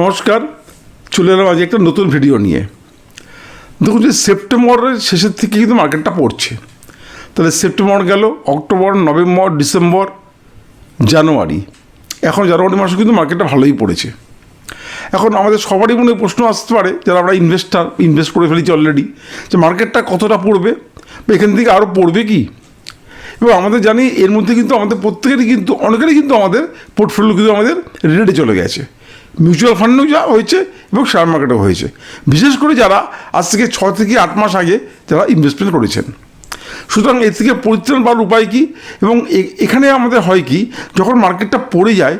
নমস্কার, চলে এলাম আজ একটা নতুন ভিডিও নিয়ে। দেখুন, যে সেপ্টেম্বরের শেষের থেকে কিন্তু মার্কেটটা পড়ছে। তাহলে সেপ্টেম্বর গেল অক্টোবর নভেম্বর ডিসেম্বর জানুয়ারি এখন জানুয়ারি মাসে কিন্তু মার্কেটটা ভালোই পড়েছে। এখন আমাদের সবারই মনে প্রশ্ন আসতে পারে, যারা আমরা ইনভেস্টার ইনভেস্ট করে ফেলেছি অলরেডি যে মার্কেটটা কতটা পড়বে বা এখান থেকে আরও পড়বে কি? এবং আমাদের জানি এর মধ্যে কিন্তু আমাদের প্রত্যেকেরই কিন্তু, অনেকেরই কিন্তু আমাদের পোর্টফোলিও কিন্তু আমাদের রেটে চলে গেছে। মিউচুয়াল ফান্ডেও যা হয়েছে এবং শেয়ার মার্কেটেও হয়েছে। বিশেষ করে যারা আজ থেকে ছ থেকে আট মাস আগে যারা ইনভেস্টমেন্ট করেছেন। সুতরাং এর থেকে পরিত্রাণ পাওয়ার উপায় কী? এবং এখানে আমাদের হয় কি? যখন মার্কেটটা পড়ে যায়,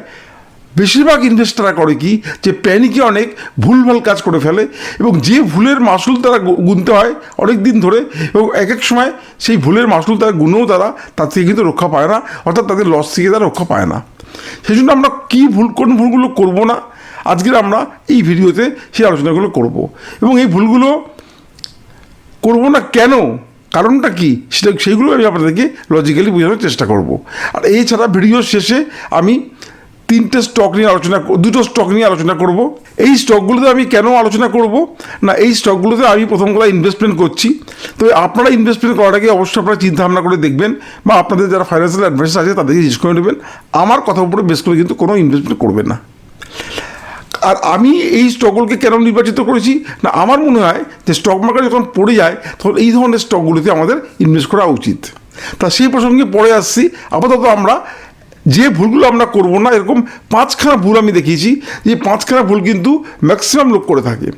বেশিরভাগ ইনভেস্টাররা করে কি? যে প্যানিকে অনেক ভুলভাল কাজ করে ফেলে এবং যে ভুলের মাসুল তারা গুনতে হয় অনেক দিন ধরে এবং এক এক সময় সেই ভুলের মাসুল তারা গুনেও তারা তার থেকে কিন্তু রক্ষা পায় না, অর্থাৎ তাদের লস থেকে তারা রক্ষা পায় না। সেই জন্য আমরা কী ভুল, কোন ভুলগুলো করব না আজকের আমরা এই ভিডিওতে সেই আলোচনাগুলো করব। এবং এই ভুলগুলো করব না কেন? কারণটা কি? সেটা, সেইগুলো আমি আপনাদেরকে লজিক্যালি বোঝানোর চেষ্টা করব। আর এছাড়া ভিডিওর শেষে আমি তিনটে স্টক নিয়ে আলোচনা দুটো স্টক নিয়ে আলোচনা করব। এই স্টকগুলোতে আমি কেন আলোচনা করব? না, এই স্টকগুলোতে আমি প্রথম কথা ইনভেস্টমেন্ট করছি। তো আপনারা ইনভেস্টমেন্ট আগে অবশ্যই আপনারা চিন্তা ভাবনা করে দেখবেন বা আপনাদের যারা ফাইন্যান্সিয়াল অ্যাডভাইস আছে তাদেরকে জিজ্ঞেস করে নেবেন। আমার কথার উপরে বেশ করে কিন্তু কোনো ইনভেস্টমেন্ট করবেন না। আর আমি এই স্টকগুলোকে কেন নির্বাচিত করেছি? না, আমার মনে হয় যে স্টক মার্কেট যখন পড়ে যায়, তখন এই ধরনের স্টকগুলিতে আমাদের ইনভেস্ট করা উচিত। তা সেই প্রসঙ্গে পড়ে আসছি। আপাতত আমরা যে ভুলগুলো আমরা করব না, এরকম পাঁচখানা ভুল আমি দেখিয়েছি। যে পাঁচখানা ভুল কিন্তু ম্যাক্সিমাম লোক করে থাকে।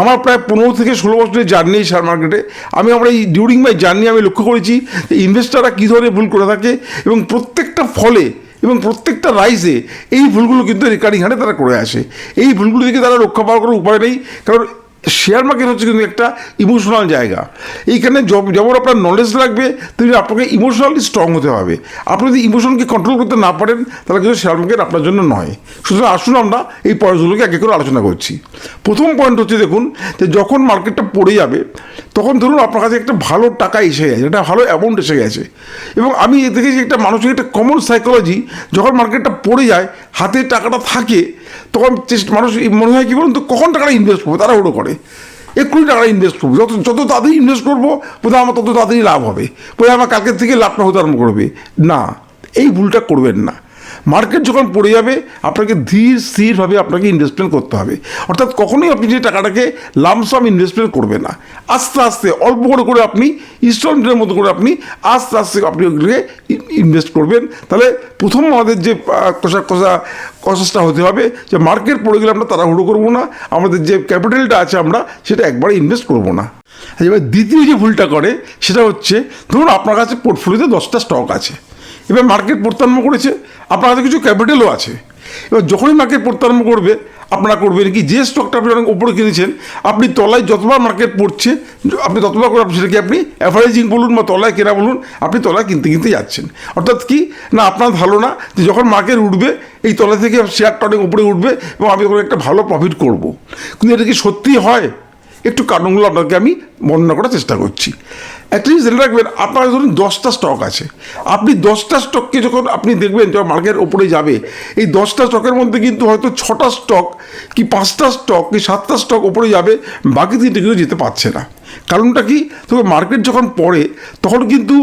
আমার প্রায় পনেরো থেকে ষোলো বছরের জার্নি এই শেয়ার মার্কেটে আমি আমরা এই ডিউরিং মাই জার্নি আমি লক্ষ্য করেছি যে ইনভেস্টাররা কী ধরনের ভুল করে থাকে এবং প্রত্যেকটা ফলে এবং প্রত্যেকটা রাইজে এই ভুলগুলো কিন্তু রেকারিং হারে তারা করে আসে। এই ভুলগুলো থেকে তারা রক্ষা পাওয়ার কোনো উপায় নেই। কারণ শেয়ার মার্কেট হচ্ছে কিন্তু একটা ইমোশনাল জায়গা। এইখানে যেমন আপনার নলেজ লাগবে তেমনি আপনাকে ইমোশনালি স্ট্রং হতে হবে। আপনি যদি ইমোশনকে কন্ট্রোল করতে না পারেন, তাহলে কিন্তু শেয়ার মার্কেট আপনার জন্য নয়। সুতরাং আসুন আমরা এই পয়েন্টগুলোকে একে করে আলোচনা করছি। প্রথম পয়েন্ট হচ্ছে দেখুন, যে যখন মার্কেটটা পড়ে যাবে, তখন ধরুন আপনার কাছে একটা ভালো টাকা এসে গেছে, একটা ভালো অ্যামাউন্ট এসে গেছে। এবং আমি দেখেছি একটা মানুষের একটা কমন সাইকোলজি যখন মার্কেটটা পড়ে যায়, হাতে টাকাটা থাকে তখন চেষ্টা মানুষ মনে হয় কী বলুন তো, কখন টাকাটা ইনভেস্ট করব? তারা ওটা করে এক্ষুনি টাকাটা ইনভেস্ট করব। যত যত তাড়াতাড়ি ইনভেস্ট করব, বোধহয় আমার তত তাড়াতাড়ি লাভ হবে। বোধহয় আমার কালকের থেকে লাভটা হতে আরম্ভ করবে। না, এই ভুলটা করবেন না। মার্কেট যখন পড়ে যাবে, আপনাকে ধীর স্থিরভাবে আপনাকে ইনভেস্টমেন্ট করতে হবে। অর্থাৎ কখনোই আপনি যে টাকাটাকে লামসাম ইনভেস্টমেন্ট করবেন না। আস্তে আস্তে, অল্প করে করে আপনি ইনস্টলমেন্টের মতো করে আপনি আস্তে আস্তে আপনি ওগুলোকে ইনভেস্ট করবেন। তাহলে প্রথম আমাদের যে কষা কষা, কষাসটা হতে হবে যে, মার্কেট পড়ে গেলে আমরা তাড়াহুড়ো করব না। আমাদের যে ক্যাপিটালটা আছে আমরা সেটা একবারে ইনভেস্ট করব না। এবার দ্বিতীয় যে ভুলটা করে, সেটা হচ্ছে, ধরুন আপনার কাছে পোর্টফোলিওতে দশটা স্টক আছে। এবার মার্কেট প্রত্যারম্ভ করেছে, আপনার কাছে কিছু ক্যাপিটালও আছে। এবার যখনই মার্কেট প্রত্যারম্ভ করবে, আপনারা করবেন কি, যে স্টকটা আপনি অনেক উপরে কিনেছেন, আপনি তলায় যতবার মার্কেট পড়ছে, আপনি ততবার করে সেটাকে আপনি অ্যাভারেজিং বলুন বা তলায় কেনা বলুন, আপনি তলায় কিনতে কিনতে যাচ্ছেন। অর্থাৎ কি, না, আপনার ভালো না যে যখন মার্কেট উঠবে, এই তলা থেকে শেয়ারটা অনেক উপরে উঠবে এবং আমি তখন একটা ভালো প্রফিট করব। কিন্তু এটা কি সত্যি হয়? একটু কারণগুলো আপনাকে আমি বর্ণনা করার চেষ্টা করছি। জিনিস জেনে রাখবেন, আপনার ধরুন দশটা স্টক আছে। আপনি দশটা স্টককে যখন আপনি দেখবেন যখন মার্কেট ওপরে যাবে, এই দশটা স্টকের মধ্যে কিন্তু হয়তো ছটা স্টক কি পাঁচটা স্টক কি সাতটা স্টক ওপরে যাবে, বাকি তিনটে কিন্তু যেতে পারছে না। কারণটা কি? তবে মার্কেট যখন পড়ে, তখন কিন্তু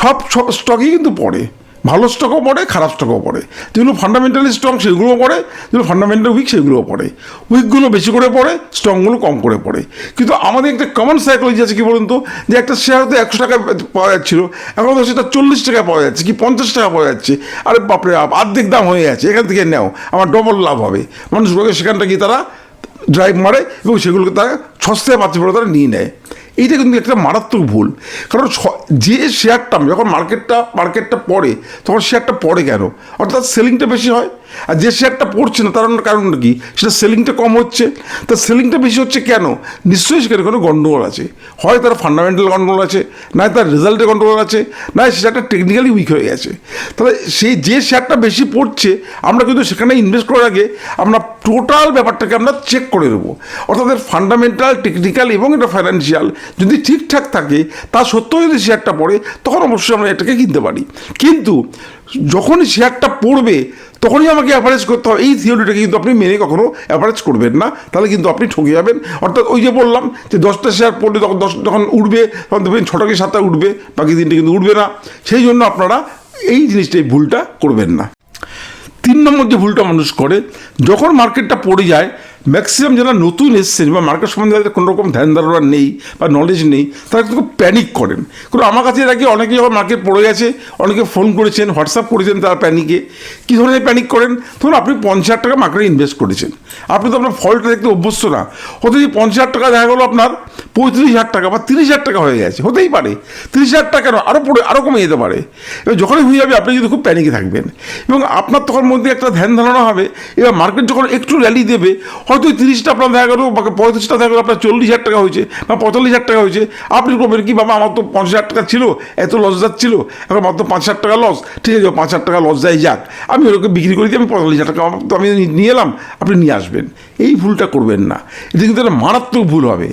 সব স্টকই কিন্তু পড়ে। ভালো স্টকও পড়ে, খারাপ স্টকও পড়ে। যেগুলো ফান্ডামেন্টালি স্ট্রং সেগুলোও পড়ে, যেগুলো ফান্ডামেন্টাল উইক সেগুলোও পড়ে। উইকগুলো বেশি করে পড়ে স্ট্রংগুলো কম করে পড়ে। কিন্তু আমাদের একটা কমন সাইকোলজি আছে কি বলুন তো? যে একটা শেয়ার হয়তো একশো টাকা পাওয়া যাচ্ছিল, এখন তো সেটা চল্লিশ টাকা পাওয়া যাচ্ছে কি পঞ্চাশ টাকা পাওয়া যাচ্ছে। আরে বাপরে বাপ অর্ধেক দাম হয়ে যাচ্ছে, এখান থেকে নেও, আমার ডবল লাভ হবে। মানুষগুলোকে সেখানটা গিয়ে তারা ড্রাইভ মারে এবং সেগুলোকে তারা সস্তায় পাচ্ছে বলে তারা নিয়ে নেয়। এইটা কিন্তু একটা মারাত্মক ভুল। কারণ যে শেয়ারটা যখন মার্কেটটা মার্কেটটা পড়ে, তখন শেয়ারটা পড়ে কেন? অর্থাৎ সেলিংটা বেশি হয় আর যে শেয়ারটা পড়ছে না, তার কারণটা কি? সেটা সেলিংটা কম হচ্ছে। তা সেলিংটা বেশি হচ্ছে কেন? নিশ্চয়ই সেখানে কোনো গণ্ডগোল আছে। হয় তার ফান্ডামেন্টাল গণ্ডগোল আছে না তার রেজাল্টে গণ্ডগোল আছে না শেয়ারটা টেকনিক্যালি উইক হয়ে গেছে। তাহলে সেই যে শেয়ারটা বেশি পড়ছে, আমরা কিন্তু সেখানে ইনভেস্ট করার আগে আমরা টোটাল ব্যাপারটাকে আমরা চেক করে নেব। অর্থাৎ ফান্ডামেন্টাল টেকনিক্যাল এবং এটা ফাইন্যান্সিয়াল যদি ঠিকঠাক থাকে, তা সত্ত্বেও যদি শেয়ারটা পড়ে, তখন অবশ্যই আমরা এটাকে কিনতে পারি। কিন্তু যখনই শেয়ারটা পড়বে তখনই আমাকে অ্যাভারেজ করতে হবে। এই থিওরিটাকে কিন্তু আপনি মেনে কখনো অ্যাভারেজ করবেন না। তাহলে কিন্তু আপনি ঠকে যাবেন। অর্থাৎ ওই যে বললাম যে দশটা শেয়ার পড়লে তখন দশ যখন উঠবে, তখন দেখবেন ছটা কি সাতটা উঠবে, বাকি দিনটা কিন্তু উঠবে না। সেই জন্য আপনারা এই জিনিসটা এই ভুলটা করবেন না। তিন নম্বর যে ভুলটা মানুষ করে, যখন মার্কেটটা পড়ে যায় ম্যাক্সিমাম যারা নতুন এসছেন বা মার্কেট সম্বন্ধে যাদের কোনো রকম ধ্যান ধারণা নেই বা নলেজ নেই, তারা কিন্তু প্যানিক করেন। কারণ আমার কাছে এর আগে অনেকে যখন মার্কেট পড়ে গেছে, অনেকে ফোন করেছেন হোয়াটসঅ্যাপ করেছেন তারা প্যানিকে কী ধরনের প্যানিক করেন? ধরুন আপনি পঞ্চাশ হাজার টাকা মার্কেটে ইনভেস্ট করেছেন। আপনি তো আপনার ফলটা দেখতে অভ্যস্ত না। হতে যদি পঞ্চাশ হাজার টাকা দেখা গেলো আপনার পঁয়ত্রিশ হাজার টাকা বা তিরিশ হাজার টাকা হয়ে গেছে, হতেই পারে। তিরিশ হাজার টাকা কেন আরও পড়ে আরও কমে যেতে পারে। এবার যখনই হয়ে যাবে আপনি যদি খুব প্যানিকে থাকবেন। এবং আপনার তখন মধ্যে একটা ধ্যান ধারণা হবে, এবার মার্কেট যখন একটু র্যালি দেবে হয়তো তিরিশটা আপনার দেখা গেলো, বা পঁয়ত্রিশটা দেখা গেলো, আপনার চল্লিশ হাজার টাকা হয়েছে, বা পঁয়তাল্লিশ হাজার টাকা হয়েছে। আপনি করবেন কি, বাবা, আমার তো পঞ্চাশ হাজার টাকা ছিল, এত লস যাচ্ছিল, এখন মাত্র পাঁচ হাজার টাকা লস ঠিক আছে, পাঁচ হাজার টাকা লস যায় যাক, আমি ওরকম বিক্রি করে দিই, আমি পঁয়তাল্লিশ হাজার টাকা তো আমি নিয়ে এলাম, আপনি নিয়ে আসবেন। এই ভুলটা করবেন না। এটা কিন্তু একটা মারাত্মক ভুল হবে।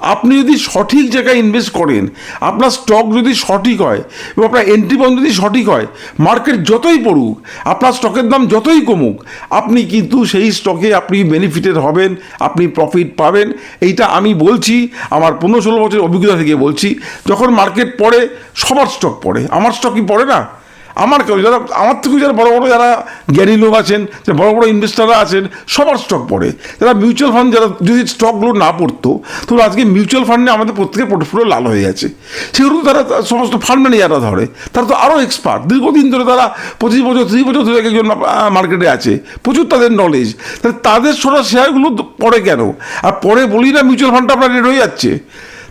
আপনি যদি সঠিক জায়গায় ইনভেস্ট করেন, আপনার স্টক যদি সঠিক হয় এবং আপনার এন্ট্রি পয়েন্ট যদি সঠিক হয় মার্কেট যতই পড়ুক, আপনার স্টকের দাম যতই কমুক, আপনি কিন্তু সেই স্টকে আপনি বেনিফিটেড হবেন, আপনি প্রফিট পাবেন। এইটা আমি বলছি, আমার পনেরো ষোলো বছর অভিজ্ঞতা থেকে বলছি, যখন মার্কেট পড়ে, সবার স্টক পড়ে। আমার স্টকই পড়ে না? আমার কেউ যারা, আমার থেকেও যারা বড় বড় যারা জ্ঞানী লোক আছেন, যে বড় বড় ইনভেস্টাররা আছেন, সবার স্টক পড়ে। যারা মিউচুয়াল ফান্ড যারা যদি স্টকগুলো না পড়তো তো আজকে মিউচুয়াল ফান্ডে আমাদের প্রত্যেকের পোর্টফোলিও লাল হয়ে গেছে। সেগুলো তারা সমস্ত ফান্ড ম্যানেজাররা ধরে, তারা তো আরও এক্সপার্ট দীর্ঘদিন ধরে তারা পঁচিশ বছর, ত্রিশ বছর ধরে একজন মার্কেটে আছে। প্রচুর তাদের নলেজ তাহলে তাদের সোনা শেয়ারগুলো পড়ে কেন? আর পরে বলি না মিউচুয়াল ফান্ডটা আপনার রেট হয়ে যাচ্ছে।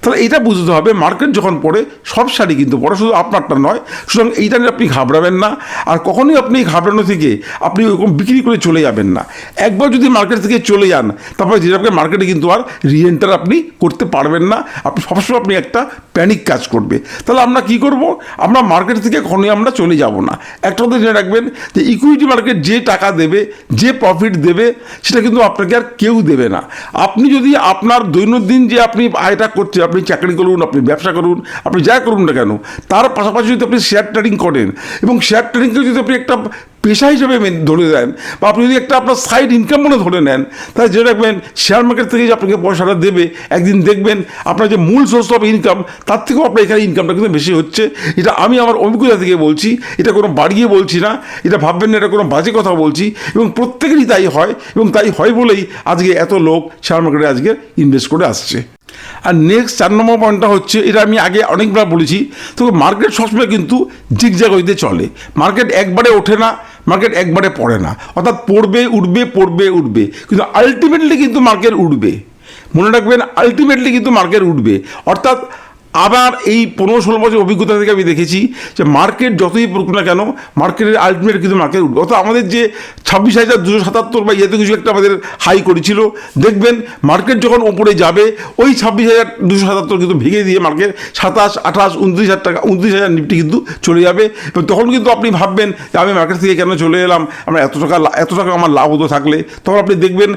তাহলে এটা বুঝতে হবে মার্কেট যখন পড়ে সব শাড়ি কিন্তু পড়ে, শুধু আপনারটা নয়, সুতরাং এইটা নিয়ে আপনি ঘাবড়াবেন না, আর কখনোই আপনি ঘাবড়ানো থেকে আপনি ওরকম বিক্রি করে চলে যাবেন না। একবার যদি মার্কেট থেকে চলে যান, তারপরে যে আপনাকে মার্কেটে কিন্তু আর রিএন্টার আপনি করতে পারবেন না, আপনি সবসময় আপনি একটা প্যানিক কাজ করবে। তাহলে আমরা কি করব? আমরা মার্কেট থেকে কখনোই আমরা চলে যাব না। একটা কথা জেনে রাখবেন যে ইকুইটি মার্কেট যে টাকা দেবে, যে প্রফিট দেবে, সেটা কিন্তু আপনাকে আর কেউ দেবে না। আপনি যদি আপনার দৈনন্দিন যে আপনি আয়টা করছে আপনি চাকরি করুন, আপনি ব্যবসা করুন, আপনি যা করুন না কেন, তার পাশাপাশি যদি আপনি শেয়ার ট্রেডিং করেন, এবং শেয়ার ট্রেডিংকে যদি আপনি একটা পেশা হিসেবে ধরে দেন বা আপনি যদি একটা আপনার সাইড ইনকাম মনে ধরে নেন, তাহলে যে রাখবেন শেয়ার মার্কেট থেকে যে আপনাকে পয়সাটা দেবে, একদিন দেখবেন আপনার যে মূল সোর্স অফ ইনকাম তার থেকেও আপনার এখানে ইনকামটা কিন্তু বেশি হচ্ছে। এটা আমি আমার অভিজ্ঞতা থেকে বলছি, এটা কোনো বাড়িয়ে বলছি না, এটা ভাববেন না, এটা কোনো বাজে কথা বলছি, এবং প্রত্যেকেরই তাই হয়, এবং তাই হয় বলেই আজকে এত লোক শেয়ার মার্কেটে আজকে ইনভেস্ট করে আসছে। আর নেক্সট চার নম্বর পয়েন্টটা হচ্ছে, এটা আমি আগে অনেকবার বলেছি তো মার্কেট সবসময় কিন্তু জিগজাগ হইতে চলে। মার্কেট একবারে ওঠে না মার্কেট একবারে পড়ে না। অর্থাৎ পড়বে, উঠবে পড়বে, উঠবে। কিন্তু আলটিমেটলি কিন্তু মার্কেট উঠবে। মনে রাখবেন আলটিমেটলি কিন্তু মার্কেট উঠবে। অর্থাৎ আবার এই পনেরো ষোলো বছর অভিজ্ঞতা থেকে আমি দেখেছি যে মার্কেট যতই পড়ুক না কেন, মার্কেটের আলটিমেট কিন্তু মার্কেট উঠবে। অর্থাৎ আমাদের যে ছাব্বিশ হাজার দুশো সাতাত্তর বা ইয়েতে কিছু একটা আমাদের হাই করেছিল, দেখবেন মার্কেট যখন ওপরে যাবে, ওই ছাব্বিশ হাজার দুশো সাতাত্তর কিন্তু ভেঙে দিয়ে মার্কেট সাতাশ, আঠাশ, উনত্রিশ হাজার টাকা, উনত্রিশ হাজার নিফটি কিন্তু চলে যাবে। এবং তখন কিন্তু আপনি ভাববেন যে আমি মার্কেট থেকে কেন চলে এলাম? আমরা এত টাকা এত টাকা আমার লাভ হতো থাকলে। তখন আপনি দেখবেন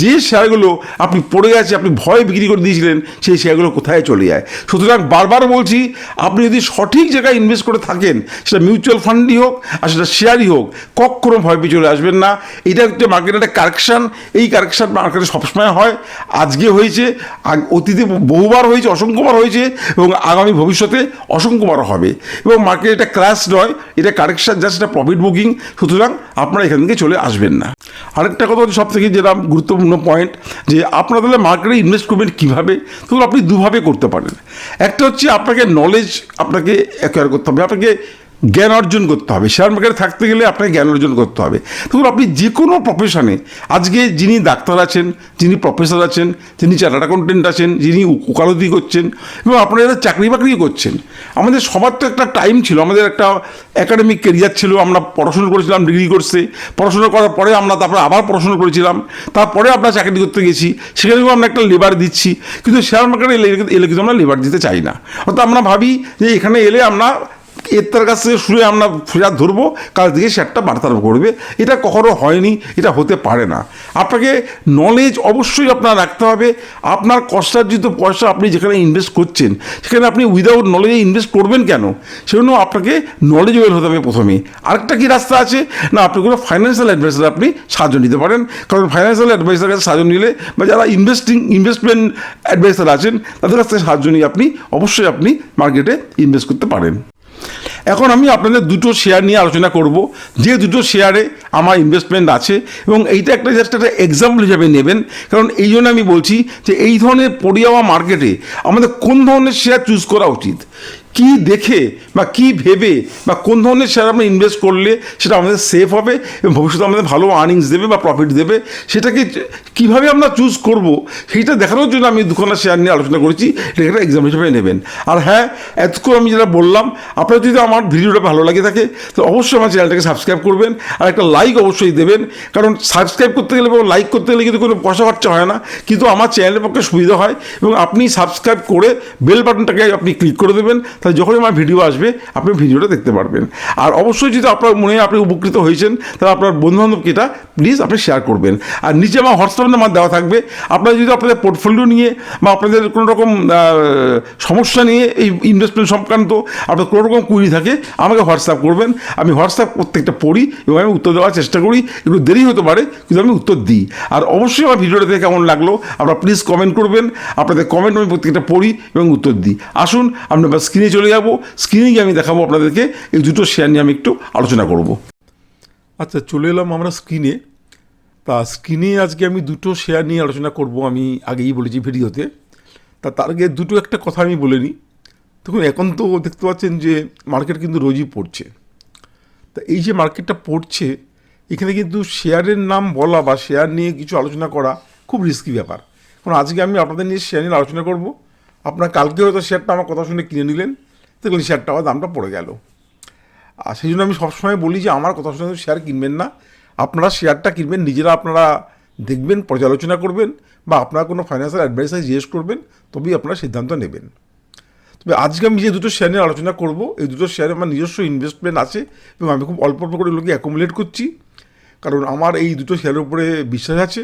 যে শেয়ারগুলো আপনি পড়ে গেছে আপনি ভয় বিক্রি করে দিয়েছিলেন, সেই শেয়ারগুলো কোথায় চলে যায়? সুতরাং বারবার বলছি, আপনি যদি সঠিক জায়গায় ইনভেস্ট করে থাকেন, সেটা মিউচুয়াল ফান্ডই হোক, আর সেটা শেয়ারই হোক, কখনো ভয় পেয়ে চলে আসবেন না। এটা হচ্ছে মার্কেটের একটা কারেকশান এই কারেকশান মার্কেটে সবসময় হয়। আজকে হয়েছে অতীতে বহুবার হয়েছে, অসংখ্যবার হয়েছে, এবং আগামী ভবিষ্যতে অসংখ্যবার হবে। এবং মার্কেট এটা ক্র্যাশ নয়, এটা কারেকশান জাস্ট এটা প্রফিট বুকিং সুতরাং আপনারা এখান থেকে চলে আসবেন না। আরেকটা কথা হচ্ছে সব থেকে যেটা গুরুত্বপূর্ণ পয়েন্ট যে আপনারা তাহলে মার্কেটে ইনভেস্ট করবেন কীভাবে? তখন আপনি দুভাবে করতে পারেন। একটা হচ্ছে আপনাকে নলেজ আপনাকে অ্যাকোয়ার করতে হবে। আপনাকে জ্ঞান অর্জন করতে হবে। শেয়ার মার্কেটে থাকতে গেলে আপনাকে জ্ঞান অর্জন করতে হবে। তখন আপনি যে কোনো প্রফেশনে আজকে যিনি ডাক্তার আছেন, যিনি প্রফেসর আছেন, যিনি চার্টার্ড অ্যাকাউন্টেন্ট আছেন, যিনি উকালতি করছেন এবং আপনারা চাকরি বাকরিও করছেন, আমাদের সবার তো একটা টাইম ছিল, আমাদের একটা একাডেমিক কেরিয়ার ছিল, আমরা পড়াশোনা করেছিলাম ডিগ্রি কোর্সে পড়াশোনা করার পরে আমরা তারপরে আবার পড়াশোনা করেছিলাম। তারপরে আমরা চাকরি করতে গেছি সেখানেও আমরা একটা লেবার দিচ্ছি। কিন্তু শেয়ার মার্কেটে এলে কিন্তু আমরা লেবার দিতে চাই না। অর্থাৎ আমরা ভাবি যে এখানে এলে আমরা এর কাছ শুনে আমরা শেয়ার ধরবো, কাল থেকে সে একটা বার্তালাপ করবে। এটা কখনো হয়নি, এটা হতে পারে না। আপনাকে নলেজ অবশ্যই আপনার রাখতে হবে। আপনার কষ্টার্জিত পয়সা আপনি যেখানে ইনভেস্ট করছেন, সেখানে আপনি উইদাউট নলেজে ইনভেস্ট করবেন কেন? সেজন্য আপনাকে নলেজেবল হতে হবে প্রথমে। আরেকটা কি রাস্তা আছে? না, আপনি কোনো ফাইন্যান্সিয়াল অ্যাডভাইসার আপনি সাহায্য নিতে পারেন। কারণ ফাইন্যান্সিয়াল অ্যাডভাইসার কাছে সাহায্য নিলে বা যারা ইনভেস্টিং ইনভেস্টমেন্ট অ্যাডভাইসার আছেন, তাদের কাছ থেকে সাহায্য নিয়ে আপনি অবশ্যই আপনি মার্কেটে ইনভেস্ট করতে পারেন। এখন আমি আপনাদের দুটো শেয়ার নিয়ে আলোচনা করব। যে দুটো শেয়ারে আমার ইনভেস্টমেন্ট আছে এবং এইটা একটা জাস্ট একটা এক্সাম্পল হিসাবে নেবেন। কারণ এই জন্য আমি বলছি যে এই ধরনের পড়ে যাওয়া মার্কেটে আমাদের কোন ধরনের শেয়ার চুজ করা উচিত? কি দেখে বা কি ভেবে বা কোন ধরনের শেয়ার আমরা ইনভেস্ট করলে সেটা আমাদের সেফ হবে এবং ভবিষ্যতে আমাদের ভালো আর্নিংস দেবে বা প্রফিট দেবে, সেটাকে কীভাবে আমরা চুজ করব সেইটা দেখানোর জন্য আমি দুখানা শেয়ার নিয়ে আলোচনা করেছি, এটা এক্সাম হিসেবে নেবেন। আর হ্যাঁ এতক্ষণ আমি যেটা বললাম, আপনার যদি আমার ভিডিওটা ভালো লাগে থাকে, তো অবশ্যই আমার চ্যানেলটাকে সাবস্ক্রাইব করবেন আর একটা লাইক অবশ্যই দেবেন, কারণ সাবস্ক্রাইব করতে গেলে এবং লাইক করতে গেলে কিন্তু কোনো পয়সা খরচা হয় না, কিন্তু আমার চ্যানেলের পক্ষে সুবিধা হয় এবং আপনি সাবস্ক্রাইব করে বেল বাটনটাকে আপনি ক্লিক করে দেবেন তাহলে যখনই আমার ভিডিও আসবে, আপনি ভিডিওটা দেখতে পারবেন। আর অবশ্যই যদি আপনার মনে আপনি উপকৃত হয়েছেন, তাহলে আপনার বন্ধুবান্ধবকে এটা প্লিজ আপনি শেয়ার করবেন। আর নিচে আমার হোয়াটসঅ্যাপ নাম্বার দেওয়া থাকবে। আপনারা যদি আপনাদের পোর্টফোলিও নিয়ে বা আপনাদের কোনো রকম সমস্যা নিয়ে এই ইনভেস্টমেন্ট সংক্রান্ত আপনার কোনো রকম কুইরি থাকে, আমাকে হোয়াটসঅ্যাপ করবেন। আমি হোয়াটসঅ্যাপ প্রত্যেকটা পড়ি এবং আমি উত্তর দেওয়ার চেষ্টা করি। একটু দেরি হতে পারে, কিন্তু আমি উত্তর দিই। আর অবশ্যই আমার ভিডিওটা দেখে কেমন লাগল, আপনারা প্লিজ কমেন্ট করবেন। আপনাদের কমেন্ট আমি প্রত্যেকটা পড়ি এবং উত্তর দিই। আসুন আপনার স্ক্রিনে চলে যাব স্ক্রিনে গিয়ে আমি দেখাবো আপনাদেরকে, এই দুটো শেয়ার নিয়ে আমি একটু আলোচনা করব। আচ্ছা চলে এলাম আমরা স্ক্রিনে তা স্ক্রিনে আজকে আমি দুটো শেয়ার নিয়ে আলোচনা করব, আমি আগেই বলেছি ভিডিওতে। তা তার আগে দুটো একটা কথা আমি বলে নিই। দেখুন, এখন তো দেখতে পাচ্ছেন যে মার্কেট কিন্তু রোজই পড়ছে। তা এই যে মার্কেটটা পড়ছে, এখানে কিন্তু শেয়ারের নাম বলা বা শেয়ার নিয়ে কিছু আলোচনা করা খুব রিস্কি ব্যাপার। কারণ আজকে আমি আপনাদের নিয়ে শেয়ার নিয়ে আলোচনা করব। আপনার কালকে হয়তো শেয়ারটা আমার কথা শুনে কিনে নিলেন। দেখলেন শেয়ারটা আবার দামটা পড়ে গেল। আর সেই জন্য আমি সবসময় বলি যে, আমার কথা শুনে শেয়ার কিনবেন না। আপনারা শেয়ারটা কিনবেন, নিজেরা আপনারা দেখবেন, পর্যালোচনা করবেন বা আপনারা কোনো ফাইন্যান্সিয়াল অ্যাডভাইসার জিজ্ঞেস করবেন, তবেই আপনারা সিদ্ধান্ত নেবেন। তবে আজকে আমি যে দুটো শেয়ার নিয়ে আলোচনা করব, এই দুটো শেয়ারে আমার নিজস্ব ইনভেস্টমেন্ট আছে এবং আমি খুব অল্প অল্প করে লোকে অ্যাকুমুলেট করছি। কারণ আমার এই দুটো শেয়ারের উপরে বিশ্বাস আছে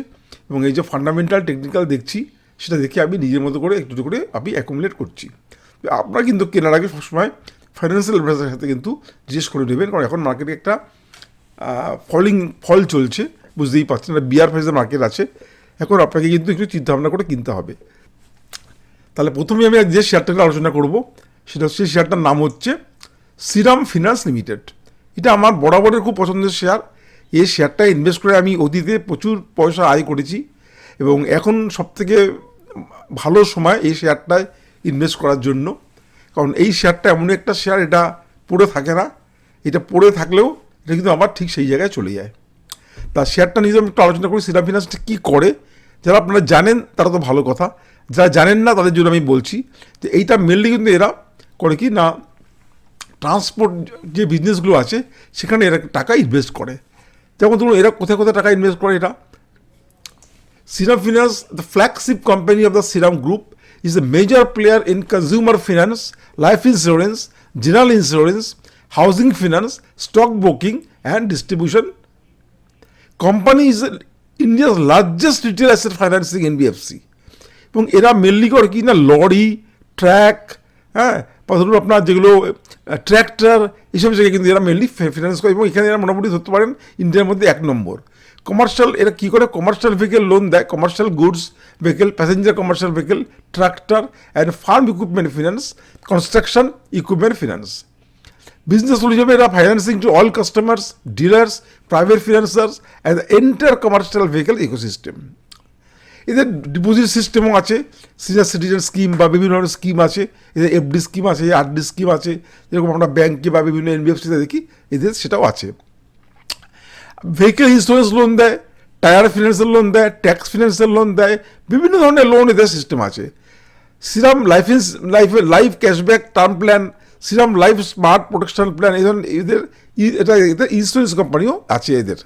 এবং এই যে ফান্ডামেন্টাল টেকনিক্যাল দেখছি, সেটা দেখে আমি নিজের মতো করে একটু করে আমি অ্যাকুমুলেট করছি। আপনারা কিন্তু কেনার আগে সবসময় ফাইন্যান্সিয়াল অ্যাডভাইসারের সাথে কিন্তু জিজ্ঞেস করে নেবেন, কারণ এখন মার্কেটে একটা ফলিং ফল চলছে, বুঝতেই পারছেন, একটা বিয়ার ফেজের মার্কেট আছে। এখন আপনাকে কিন্তু একটু চিন্তাভাবনা করে কিনতে হবে। তাহলে প্রথমে আমি যে শেয়ারটাকে আলোচনা করব, সেটা হচ্ছে শেয়ারটার নাম হচ্ছে শ্রীরাম ফিনান্স লিমিটেড এটা আমার বরাবরের খুব পছন্দের শেয়ার এই শেয়ারটা ইনভেস্ট করে আমি অতীতে প্রচুর পয়সা আয় করেছি এবং এখন সবথেকে ভালো সময় এই শেয়ারটায় ইনভেস্ট করার জন্য। কারণ এই শেয়ারটা এমন একটা শেয়ার এটা পড়ে থাকে না। এটা পড়ে থাকলেও এটা কিন্তু আবার ঠিক সেই জায়গায় চলে যায়। তা শেয়ারটা নিয়ে আমি একটু আলোচনা করি সিরাম ফিনান্সটা কী করে? যারা আপনারা জানেন তারা তো ভালো কথা। যারা জানেন না তাদের জন্য আমি বলছি যে এইটা মেনলি কিন্তু এরা করে কি না ট্রান্সপোর্ট যে বিজনেসগুলো আছে সেখানে এরা টাকা ইনভেস্ট করে। যেমন ধরুন এরা কোথায় কোথায় টাকা ইনভেস্ট করে এরা Shriram finance the flagship company of the Shriram Group, is a major player in consumer finance, life insurance, general insurance, housing finance, stock broking, and distribution. Company is India's largest retail asset financing NBFC. এবং এরা mainly করে কি না lorry track হ্যাঁ ধরুন আপনার যেগুলো tractor এইসব জায়গায় কিন্তু এরা মেনলি ফিনান্স করে এবং এখানে এরা মোটামুটি ধরতে পারেন ইন্ডিয়ার মধ্যে এক নম্বর কমার্শিয়াল এরা কী করে? কমার্শিয়াল ভেহিকেল লোন দেয় commercial goods vehicle passenger commercial vehicle tractor and farm equipment finance construction equipment finance business হিসেবে এরা financing to all customers dealers private financiers and enter commercial vehicle ecosystem এদের deposit সিস্টেমও আছে senior citizen scheme বা বিভিন্ন ধরনের scheme আছে, এদের এফডি স্কিম আছে আরডি স্কিম আছে, যেরকম আমরা ব্যাংকে বা বিভিন্ন এনবিএফসিতে দেখি, এদের সেটাও আছে। ভেহিকেল ইন্স্যুরেন্স লোন দেয় টায়ার ফিনান্সিয়াল লোন দেয় ট্যাক্স ফিনান্সিয়াল লোন দেয়, বিভিন্ন ধরনের লোন এদের সিস্টেম আছে। Shriram life ins life life cashback term plan Shriram life smart protection plan এই ধরনের এদের এটা এদের ইন্স্যুরেন্স কোম্পানিও আছে এদের।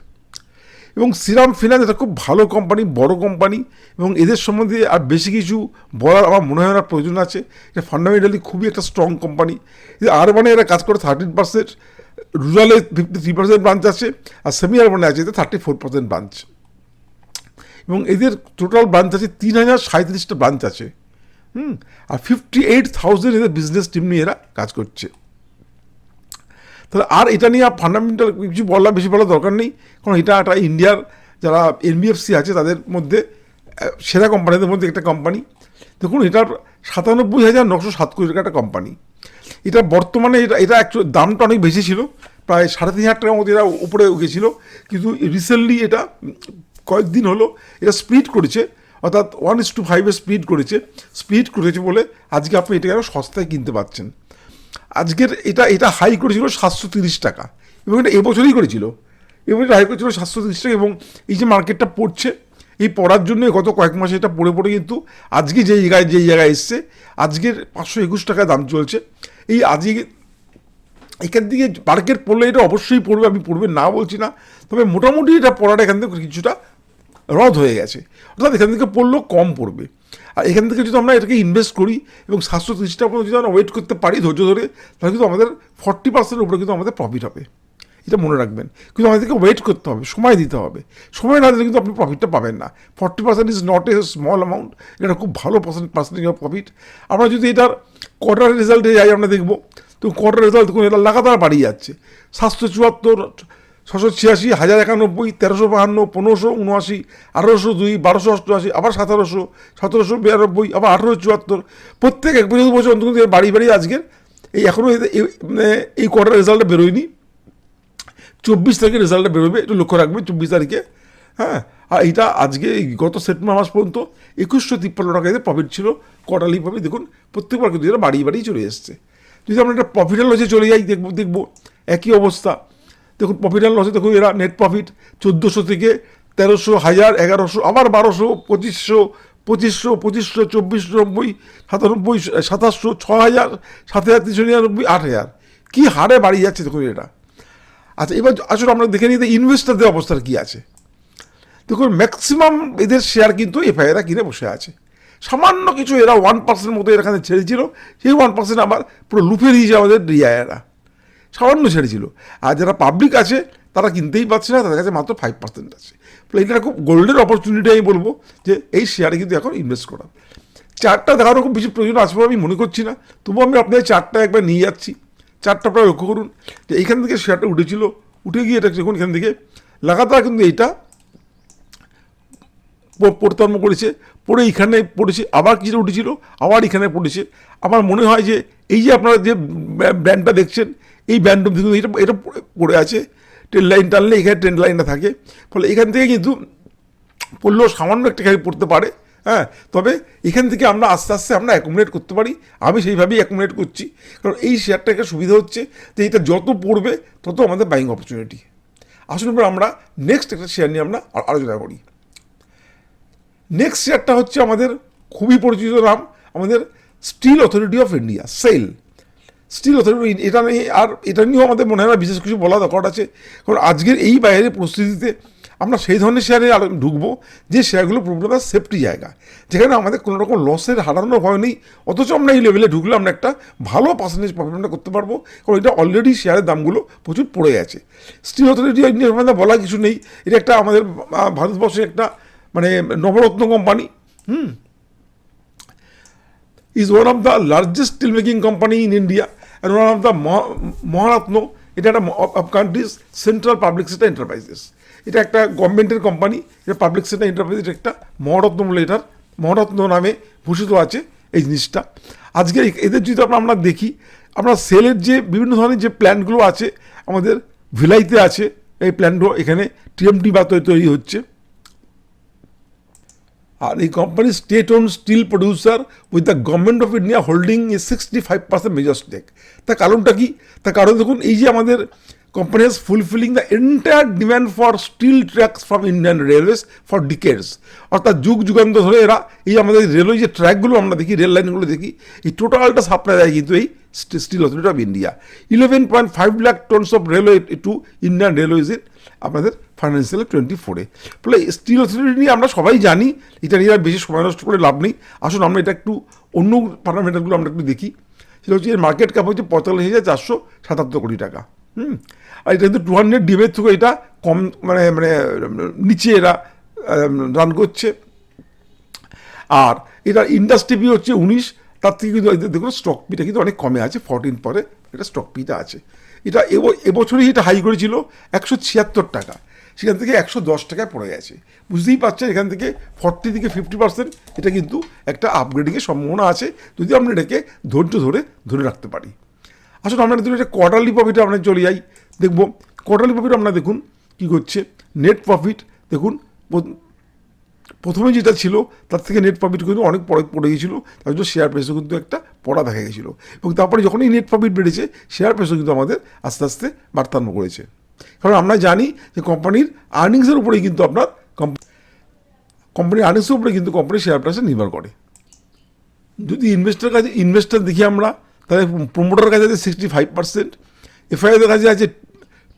এবং শ্রীরাম ফিনান্স এটা খুব ভালো কোম্পানি বড় কোম্পানি এবং এদের সম্বন্ধে আর বেশি কিছু বলার আমার মনে হয় না, প্রয়োজন আছে। এটা ফান্ডামেন্টালি খুবই একটা স্ট্রং কোম্পানি আর মানে এরা কাজ করে থার্টিন পার্সেন্ট রুরালে ফিফটি থ্রি পার্সেন্ট ব্রাঞ্চ আছে আর সেমি আরবানে আছে থার্টি ফোর পার্সেন্ট ব্রাঞ্চ এবং এদের টোটাল ব্রাঞ্চ আছে তিন হাজার সাঁত্রিশটা ব্রাঞ্চ আছে, হুম? আর ফিফটি এইট থাউজেন্ড এদের বিজনেস টিম নিয়ে এরা কাজ করছে। তাহলে আর এটা নিয়ে আর ফান্ডামেন্টাল কিছু বলার, বেশি বলার দরকার নেই, কারণ এটা একটা ইন্ডিয়ার যারা এনবিএফসি আছে, তাদের মধ্যে সেরা কোম্পানিদের মধ্যে একটা কোম্পানি দেখুন, এটার সাতানব্বই হাজার নশো সাত কোটি টাকা একটা কোম্পানি এটা বর্তমানে এটা এটা অ্যাকচুয়ালি দামটা অনেক বেশি ছিল। প্রায় সাড়ে তিন হাজার টাকার মতো এটা উপরে গেছিল। কিন্তু রিসেন্টলি এটা কয়েকদিন হলো এটা স্প্লিট করেছে। অর্থাৎ ওয়ান ইস টু ফাইভে স্প্লিট করেছে। স্প্লিট করেছে বলে আজকে আপনি এটাকে আরও সস্তায় কিনতে পাচ্ছেন। আজকের এটা এটা হাই করেছিল সাতশো তিরিশ টাকা। এবং এটা এবছরই করেছিল। এবং এটা হাই করেছিল সাতশো তিরিশ টাকা এবং এই যে মার্কেটটা পড়ছে, এই পড়ার জন্য গত কয়েক মাসে এটা পড়ে পড়ে কিন্তু আজকে যে জায়গায় যে জায়গায় এসছে, আজকের পাঁচশো একুশ টাকা দাম চলছে। এই আজকে এখান থেকে পার্কের পড়লে এটা অবশ্যই পড়বে, আমি পড়বে না বলছি না। তবে মোটামুটি এটা পড়াটা এখান থেকে কিছুটা রদ হয়ে গেছে। অর্থাৎ এখান থেকে পড়লেও কম পড়বে। আর এখান থেকে যদি আমরা এটাকে ইনভেস্ট করি এবং সাতশো ত্রিশটা পর্যন্ত যদি আমরা ওয়েট করতে পারি ধৈর্য ধরে, তাহলে কিন্তু আমাদের ফর্টি পার্সেন্টের উপরে কিন্তু আমাদের প্রফিট হবে। এটা মনে রাখবেন। কিন্তু আমাদেরকে ওয়েট করতে হবে, সময় দিতে হবে। সময় না দিলে কিন্তু আপনি প্রফিটটা পাবেন না। Forty percent is not a small amount এটা খুব ভালো পার্সেন্ট পার্সেন্টেজ অফ প্রফিট আমরা যদি এটার কোয়ার্টার রেজাল্টে যাই, আমরা দেখব, তো কোয়ার্টার রেজাল্ট দেখুন এটা লাগাতার বাড়িয়ে যাচ্ছে। সাতশো চুয়াত্তর, ছশো ছিয়াশি, হাজার একানব্বই, তেরোশো বাহান্ন, পনেরোশো উনআশি, আঠারোশো দুই, বারোশো অষ্টআশি, আবার সতেরোশো সতেরোশো বিরানব্বই, আবার আঠেরোশো চুয়াত্তর। প্রত্যেক এক বছর বছর বাড়ি বাড়ি আজকের এই এখনও মানে এই কোয়ার্টার রেজাল্টটা বেরোয়নি। চব্বিশ তারিখে রেজাল্টটা বেরোবে, একটু লক্ষ্য রাখবে, চব্বিশ তারিখে হ্যাঁ? আর এটা আজকে গত সেপ্টেম্বর মাস পর্যন্ত একুশশো তিপ্পান্ন টাকা এদের প্রফিট ছিল। কোয়ার্টারলি প্রফিট দেখুন, প্রত্যেকবার কিন্তু এরা বাড়িয়ে বাড়িয়ে চলে এসছে। যদি আমরা একটা প্রফিট অ্যান্ড লসে চলে যাই, দেখব দেখব, একই অবস্থা। দেখুন প্রফিট অ্যান্ড লসে দেখুন, এরা নেট প্রফিট চোদ্দোশো থেকে তেরোশো, হাজার, এগারোশো, আবার বারোশো, পঁচিশশো পঁচিশশো পঁচিশশো, চব্বিশশো, নব্বই, সাতানব্বই, সাতাশশো ছ হাজার, সাত হাজার, তিনশো নিরানব্বই, আট হাজার। কী হারে বাড়িয়ে যাচ্ছে দেখুন এটা। আচ্ছা এবার আসলে আমরা দেখে নিই ইনভেস্টারদের অবস্থার কী আছে। দেখুন ম্যাক্সিমাম এদের শেয়ার কিন্তু এফআইআরা কিনে বসে আছে। সামান্য কিছু এরা ওয়ান পার্সেন্ট মতো এখানে ছেড়েছিল, সেই ওয়ান পার্সেন্ট আবার পুরো লুফে দিয়েছে আমাদের রিয়ায়েরা। সামান্য ছেড়েছিল। আর যারা পাবলিক আছে, তারা কিনতেই পারছে না, তাদের কাছে মাত্র ফাইভ পার্সেন্ট আছে। ফলে এটা খুব গোল্ডের অপরচুনিটি আমি বলব যে এই শেয়ারে কিন্তু এখন ইনভেস্ট করা। চারটা দেখারও খুব বেশি প্রয়োজন আসবে আমি মনে করছি না। তবুও আমি আপনাদের চারটা একবার নিয়ে যাচ্ছি। চারটা আপনারা লক্ষ্য করুন যে এইখান থেকে শেয়ারটা উঠেছিল, উঠে গিয়ে এটা দেখুন এখান থেকে। লাগাতার কিন্তু এইটা প- পড়তে আরম্ভ করেছে পড়ে এখানে পড়েছে, আবার কিছুটা উঠেছিল, আবার এখানে পড়েছে। আমার মনে হয় যে এই যে আপনারা যে ব্যা- ব্যান্ডটা দেখছেন, এই ব্যান্ড দেখুন এটা এটা পড়ে- আছে। ট্রেন লাইন টানলে এখানে ট্রেন লাইনটা থাকে। ফলে এখান থেকে কিন্তু পড়লেও সামান্য একটা পড়তে পারে। হ্যাঁ তবে এখান থেকে আমরা আস্তে আস্তে আমরা অ্যাকুমুলেট করতে পারি। আমি সেইভাবেই অ্যাকুমুলেট করছি। কারণ এই শেয়ারটা একটা সুবিধা হচ্ছে যে এটা যত পড়বে, তত আমাদের বাইং অপরচুনিটি আসুন এবার আমরা নেক্সট একটা শেয়ার নিয়ে আমরা আলোচনা করি। নেক্সট শেয়ারটা হচ্ছে আমাদের খুবই পরিচিত নাম, আমাদের steel authority of India SAIL steel authority এটা নিয়ে আর এটা নিয়েও আমাদের মনে হয় না বিশেষ কিছু বলা দরকার আছে। কারণ আজকের এই বাইরের পরিস্থিতিতে আমরা সেই ধরনের শেয়ারে ঢুকবো যে শেয়ারগুলো পুরোপুরি সেফটি জায়গা। যেখানে আমাদের কোনো রকম লসের হারানোর ভয় নেই, অথচ আমরা এই লেভেলে ঢুকলে আমরা একটা ভালো পার্সেন্টেজ আমরা করতে পারব, কারণ এটা অলরেডি শেয়ারের দামগুলো প্রচুর পড়ে গেছে। স্টিল অথরিটি ইন্ডিয়া সম্বন্ধে বলা কিছু নেই, এটা একটা আমাদের ভারতবর্ষের একটা মানে Navratna company hmm? Is one of the largest steel making company in India and one of the Maharatno এটা একটা of country's central public sector enterprises এটা একটা গভর্নমেন্টের কোম্পানি এটা পাবলিক সেক্টর এন্টারপ্রাইজ এটা একটা মহারত্ন বলে এটার, মহারত্ন নামে ভূষিত আছে এই জিনিসটা। আজকে এদের যদি আমরা আমরা দেখি, আমরা সেলের যে বিভিন্ন ধরনের যে প্ল্যানগুলো আছে, আমাদের ভিলাইতে আছে, এই প্ল্যানগুলো এখানে টিএমটি বা তৈরি হচ্ছে। আর এই company state own steel producer with the government of India holding a sixty five percent major stake তার কারণটা কি? তার কারণ দেখুন, এই যে আমাদের is fulfilling the entire demand for steel tracks from Indian railways for decades অর্থাৎ যুগ যুগান্ত ধরে এরা এই আমাদের রেলওয়ে যে ট্র্যাকগুলো আমরা দেখি রেল লাইনগুলো দেখি, এই টোটালটা সাপ্লাই দেয় কিন্তু এই steel authority of India eleven point five lakh tons of railway to Indian railways in আপনাদের ফাইন্যান্সিয়াল টোয়েন্টি ফোরে ফলে স্টিল অথরিটি নিয়ে আমরা সবাই জানি, এটা নিয়ে আর বেশি সময় নষ্ট করে লাভ নেই। আসুন আমরা এটা একটু অন্য প্যারামিটারগুলো আমরা একটু দেখি। সেটা হচ্ছে এর মার্কেট ক্যাপ হচ্ছে পঁয়তাল্লিশ হাজার চারশো সাতাত্তর কোটি টাকা। হুম? আর এটা কিন্তু টু হান্ড্রেড ডিমের থেকে এটা কম মানে মানে নিচে এরা রান করছে। আর এটা ইন্ডাস্ট্রি পি হচ্ছে উনিশ, তার থেকে কিন্তু দেখুন স্টক পিটা কিন্তু অনেক কমে আছে ফর্টিন পরে এটা স্টক পিটা আছে। এটা এব- এবছরই এটা হাই করেছিল একশো ছিয়াত্তর টাকা, সেখান থেকে একশো দশ টাকায় পড়ে গেছে। বুঝতেই পারছেন, এখান থেকে ফর্টি থেকে ফিফটি পার্সেন্ট এটা কিন্তু একটা আপগ্রেডিংয়ের সম্ভাবনা আছে, যদি আমরা এটাকে ধৈর্য ধরে ধরে রাখতে পারি। আসলে আমরা যদি একটা কোয়ার্টারলি প্রফিটে আমরা চলে যাই। দেখব। কোয়ার্টারলি প্রফিট আমরা দেখুন কী করছে নেট প্রফিট দেখুন প্রথমে যেটা ছিল, তার থেকে নেট প্রফিট কিন্তু অনেক পরে পড়ে গেছিল। তার জন্য শেয়ার প্রাইসও কিন্তু একটা পড়া দেখা গেছিল। এবং তারপরে যখনই নেট প্রফিট বেড়েছে শেয়ার প্রাইসও কিন্তু আমাদের আস্তে আস্তে বার্তান্য করেছে। কারণ আমরা জানি যে কোম্পানির আর্নিংসের উপরেই কিন্তু আপনার কোম্পানির আর্নিংসের উপরে কিন্তু কোম্পানির শেয়ার প্রাইসে নির্ভর করে। যদি ইনভেস্টার কাছে ইনভেস্টার দেখি আমরা, তাহলে প্রোমোটার কাছে আছে সিক্সটি ফাইভ পার্সেন্ট এফআইআর কাছে আছে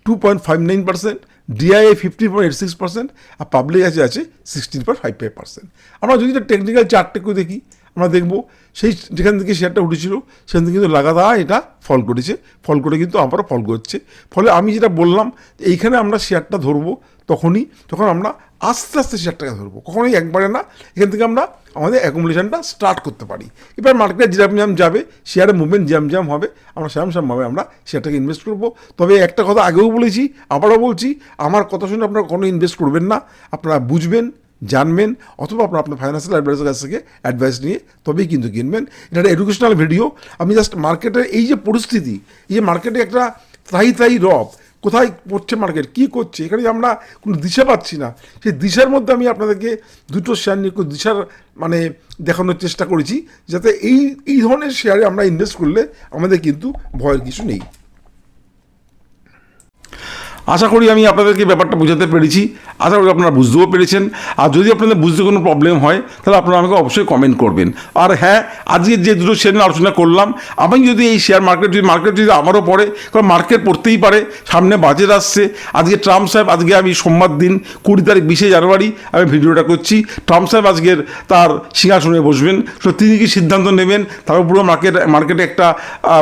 two point five nine percent DII fifteen point eight six percent আর পাবলিক কাছে আছে sixteen point five five percent আমরা যদি টেকনিক্যাল চার্টটা একটু দেখি, আমরা দেখব, সেই যেখান থেকে শেয়ারটা উঠেছিল, সেখান থেকে কিন্তু লাগাতার এটা ফল করেছে। ফল করে কিন্তু আবারও ফল করছে। ফলে আমি যেটা বললাম, এইখানে আমরা শেয়ারটা ধরবো তখনই যখন আমরা আস্তে আস্তে শেয়ারটাকে ধরবো। কখনোই একবারে না, এখান থেকে আমরা আমাদের অ্যাকুমুলেশনটা স্টার্ট করতে পারি। এবার মার্কেটে যেরকম যেরকম যাবে শেয়ারের মুভমেন্ট যেরম যেরম হবে, আমরা সেরম সেরমভাবে আমরা শেয়ারটাকে ইনভেস্ট করব। তবে একটা কথা আগেও বলেছি, আবারও বলছি, আমার কথা শুনে আপনারা কোনো ইনভেস্ট করবেন না। আপনারা বুঝবেন, জানবেন, অথবা আপনার আপনার ফাইন্যান্সিয়াল অ্যাডভাইসের কাছ থেকে অ্যাডভাইস নিয়ে তবেই কিন্তু কিনবেন। এটা একটা এডুকেশনাল ভিডিও আমি জাস্ট মার্কেটের এই যে পরিস্থিতি, এই যে মার্কেটে একটা ত্রাহি ত্রাহি রব কোথায় পড়ছে মার্কেট কী করছে? এখানে আমরা কোনো দিশা পাচ্ছি না। সেই দিশার মধ্যে আমি আপনাদেরকে দুটো শেয়ার নিয়ে দিশার মানে দেখানোর চেষ্টা করেছি, যাতে এই এই ধরনের শেয়ারে আমরা ইনভেস্ট করলে আমাদের কিন্তু ভয়ের কিছু নেই। আশা করি আমি আপনাদেরকে ব্যাপারটা বোঝাতে পেরেছি। আশা করি আপনারা বুঝতেও পেরেছেন। আর যদি আপনাদের বুঝতে কোনো প্রবলেম হয়, তাহলে আপনারা আমাকে অবশ্যই কমেন্ট করবেন। আর হ্যাঁ আজকে যে দুটো শেয়ার নিয়ে আলোচনা করলাম, আমি যদি এই শেয়ার মার্কেট যদি মার্কেট যদি আমারও পড়ে, কারণ মার্কেট পড়তেই পারে, সামনে বাজেট আসছে। আজকে ট্রাম্প সাহেব, আজকে আমি সোমবার দিন কুড়ি তারিখ বিশে জানুয়ারি আমি ভিডিওটা করছি। ট্রাম্প সাহেব আজকের তার সিংহাসনে বসবেন। তো তিনি কি সিদ্ধান্ত নেবেন? তার পুরো মার্কেট মার্কেটে একটা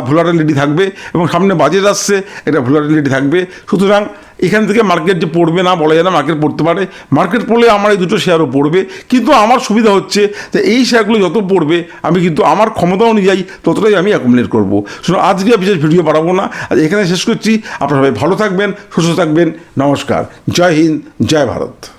ভোলাটিলিটি থাকবে এবং সামনে বাজেট আসছে, একটা ভোলাটিলিটি থাকবে। সুতরাং এখান থেকে মার্কেট যে পড়বে না বলা যায় না মার্কেট পড়তে পারে। মার্কেট পড়লে আমার এই দুটো শেয়ারও পড়বে। কিন্তু আমার সুবিধা হচ্ছে যে এই শেয়ারগুলো যত পড়বে, আমি কিন্তু আমার ক্ষমতা অনুযায়ী ততটাই আমি অ্যাকুমুলেট করব। শুধু আজকে আর বিশেষ ভিডিও বাড়াবো না। আজ এখানে শেষ করছি। আপনারা সবাই ভালো থাকবেন, সুস্থ থাকবেন। নমস্কার। জয় হিন্দ, জয় ভারত।